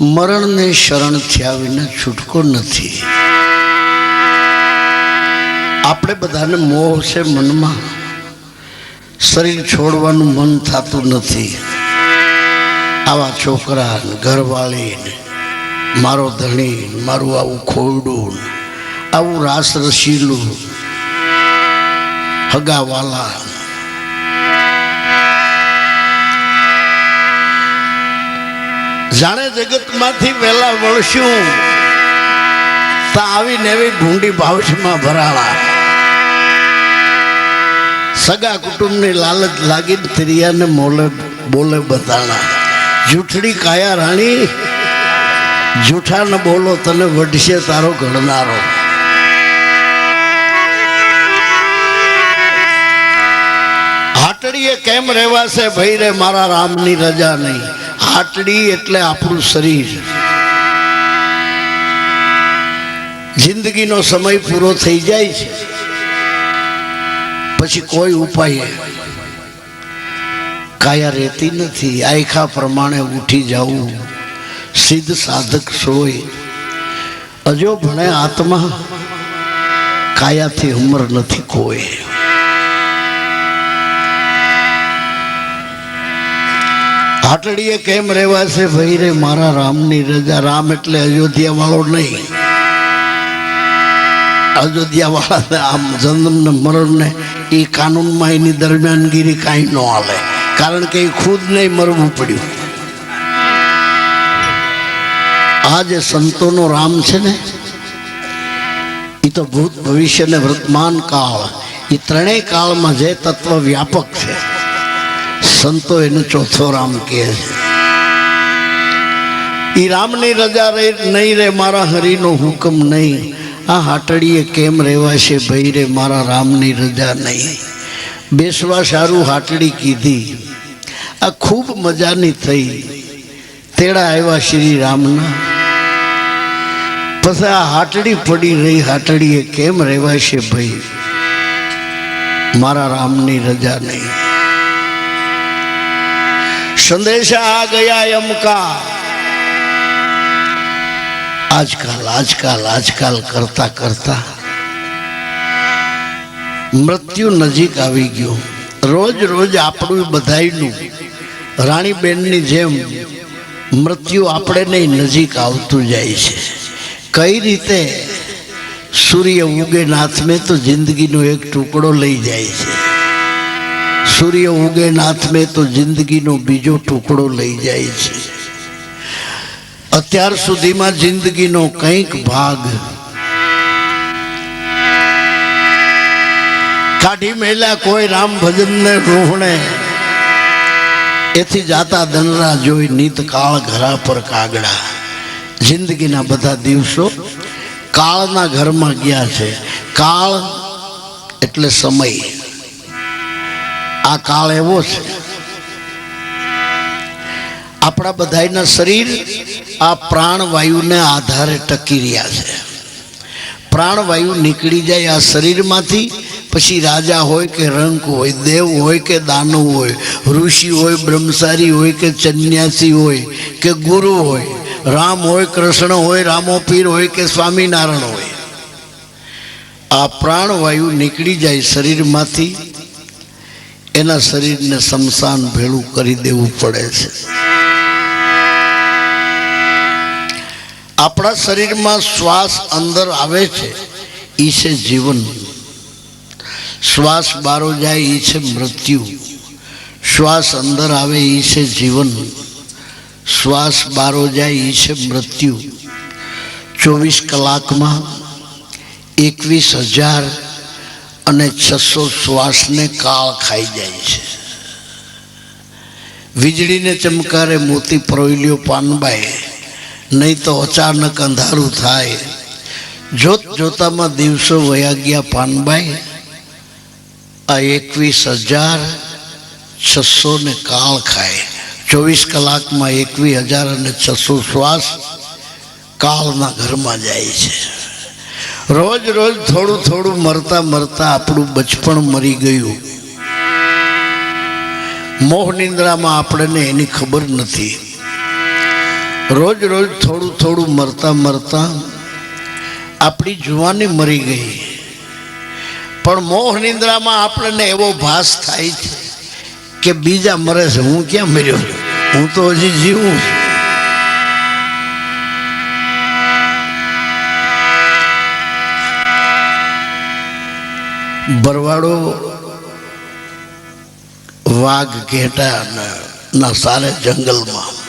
મરણને શરણ થયા વિના છૂટકો નથી. આપણે બધાને મોહ છે મનમાં. શરીર છોડવાનું મન થતું નથી. આવા છોકરા ઘરવાળી મારો ધણી મારું આવું ખોરડું આવું રાસ રસીલું હગાવાલા જાણે જગતમાંથી વહેલા વળશું તો આવીને એવી ઢૂંઢી ભાવશમાં ભરાણા સગા કુટુંબની લાલચ લાગી ત્રિયાને મોલે બોલે બતાણા જૂઠડી કાયા રાણી? જૂઠા ન બોલો, તને વઢશે તારો ઘડનારો હાટડીએ કેમ રહેવાશે? ભાઈ રે, મારા રામની રજા નહીં. હાટડી એટલે આપણું શરીર. જિંદગીનો સમય પૂરો થઈ જાય છે. પછી કોઈ ઉપાય કાયા રહેતી નથી. આયખા પ્રમાણે ઉઠી જવું. સિદ્ધ સાધક સોય. અજો ભણે આત્મા કાયાથી ઉંમર નથી કોઈ. હાટડીએ કેમ રહેવાશે ભાઈ રે, મારા રામની રજા. રામ એટલે અયોધ્યા વાળો નહીં. અયોધ્યા વાળા આમ જન્મ ને મરણ ને એ કાનૂનમાં એની દરમિયાનગીરી કાંઈ ન હાલે. કારણ કે એ ખુદ નહીં મરવું પડ્યું. આ જે સંતોનો રામ છે ને એ તો ભૂત ભવિષ્ય ને વર્તમાન કાળ. એ ત્રણેય કાળમાં જે તત્વ વ્યાપક છે સંતો એને ચોથો રામ કહે છે. એ રામની રજા રે નહીં રે મારા હરિનો હુકમ નહીં. આ હાટડીએ કેમ રહેવાશે ભાઈ રે મારા રામની રજા નહીં. બેસવા સારું હાટડી કીધી. આ ખૂબ મજાની થઈ. તેડા આવ્યા શ્રી રામના. પછી આ હાટડી પડી રહી હાટડીએ કેમ રહેવાશે ભાઈ? મારા રામની રજા નહીં. સંદેશા આ ગયા અમકા આજકાલ આજકાલ આજકાલ કરતા કરતા મૃત્યુ નજીક આવી ગયું. રોજ રોજ આપણું બધાયનું, રાણીબેનની જેમ મૃત્યુ આપણે નહીં, નજીક આવતું જાય છે. કઈ રીતે સૂર્ય ઉગે નાથ મેં તો જિંદગીનો એક ટુકડો લઈ જાય છે. સૂર્ય ઉગે નાથ મેં તો જિંદગીનો બીજો ટુકડો લઈ જાય છે. અત્યાર સુધીમાં જિંદગીનો કંઈક ભાગ કાઢી મેલા કોઈ રામ ભજનને રોહણે. એથી જાતા દનરા જોઈ નીત કાળ ઘરા પર કાગડા. જિંદગીના બધા દિવસો કાળના ઘરમાં ગયા છે. કાળ એટલે સમય. આ કાળ એવો છે. આપણા બધાના શરીર આ પ્રાણવાયુને આધારે ટકી રહ્યા છે. પ્રાણવાયુ નીકળી જાય આ શરીરમાંથી, પછી રાજા હોય કે રંક હોય, દેવ હોય કે દાનવ હોય, ઋષિ હોય, બ્રહ્મચારી હોય કે ચન્યાસી હોય, કે ગુરુ હોય, રામ હોય, કૃષ્ણ હોય રામો પીર હોય કે સ્વામિનારાયણ હોય. આ પ્રાણવાયુ નીકળી જાય શરીરમાંથી એના શરીરને શમશાન ભેળું કરી દેવું પડે છે. આપણા શરીરમાં શ્વાસ અંદર આવે છે એ છે જીવન. શ્વાસ બારો જાય એ છે મૃત્યુ. શ્વાસ અંદર આવે એ છે જીવન. શ્વાસ બારો જાય એ છે મૃત્યુ. ચોવીસ કલાકમાં એકવીસ હજાર અને છસો શ્વાસને કાળ ખાઈ જાય છે. વીજળીને ચમકારે મોતી પરોયલ્યો પાનબાઈ નહીં તો અચાનક અંધારું થાય. જોત જોતામાં દિવસો વયા ગયા પાનબાઈ આ એકવીસ હજાર છસો ને કાળ ખાય. ચોવીસ કલાકમાં એકવીસ હજાર અને છસો શ્વાસ કાળના ઘરમાં જાય છે. રોજ રોજ થોડું થોડું મરતા મરતા આપણું બચપણ મરી ગયું. મોહ નિંદ્રામાં આપણને એની ખબર નથી. રોજ રોજ થોડું થોડું મરતા મરતા આપણી જુવાની મરી ગઈ. પણ મોહ નિંદ્રામાં આપણને એવો ભાસ થાય છે કે બીજા મરે છે. હું ક્યાં મર્યો? હું તો હજી જીવું છું. બરવાડો વાઘ ઘેટા ન- સારે જંગલમાં.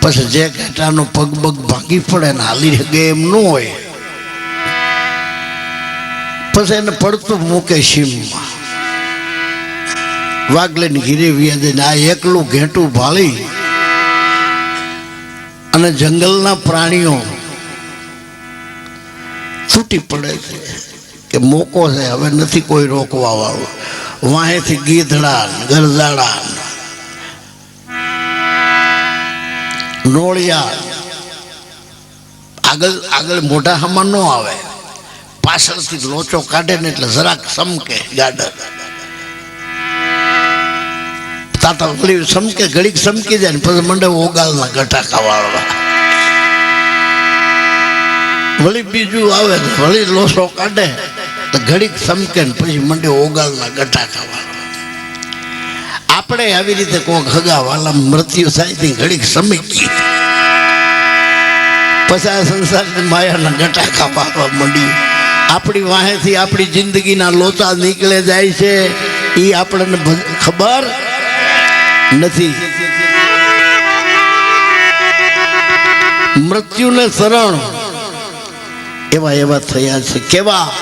પછી જે ઘેટાનો પગ પગ ભાંગી પડે ને હાલી શકે એમ ન હોય. પછી એને પડતું મૂકે સીમમાં. વાઘ લઈને ઘીરે વ્યાજે આ એકલું ઘેટું ભાળી અને જંગલના પ્રાણીઓ છૂટી પડે છે. કે મોકો છે, હવે નથી કોઈ રોકવા વાળું વાહેથી ગીધડા ગરદાડા નોળિયા આગળ આગળ મોઢા હમા ન આવે. પાછળથી લોચો કાઢે ને એટલે જરાક સમકે ગાડર. તાતા વળી સમકે, ઘડીક સમકી જાય ને પછી મંડે ઓગાલના ગટાકા વાળવા. વળી બીજું આવે વળી લોસો કાઢે. તો ઘડીક સમકે પછી મંડે ઓગાલના ગટા ખાવા આપણે આવી રીતે કોક હગાવાલા મૃત્યુ થાય તે ઘડીક સમીકી પછી આ સંસારની માયાના ગટા ખાવા માંડ્યું આપણી વાહેથી આપણી જિંદગીના લોચા નીકળે જાય છે. એ આપણને ખબર નથી. મૃત્યુને શરણ એવા એવા થયા છે. કેવા?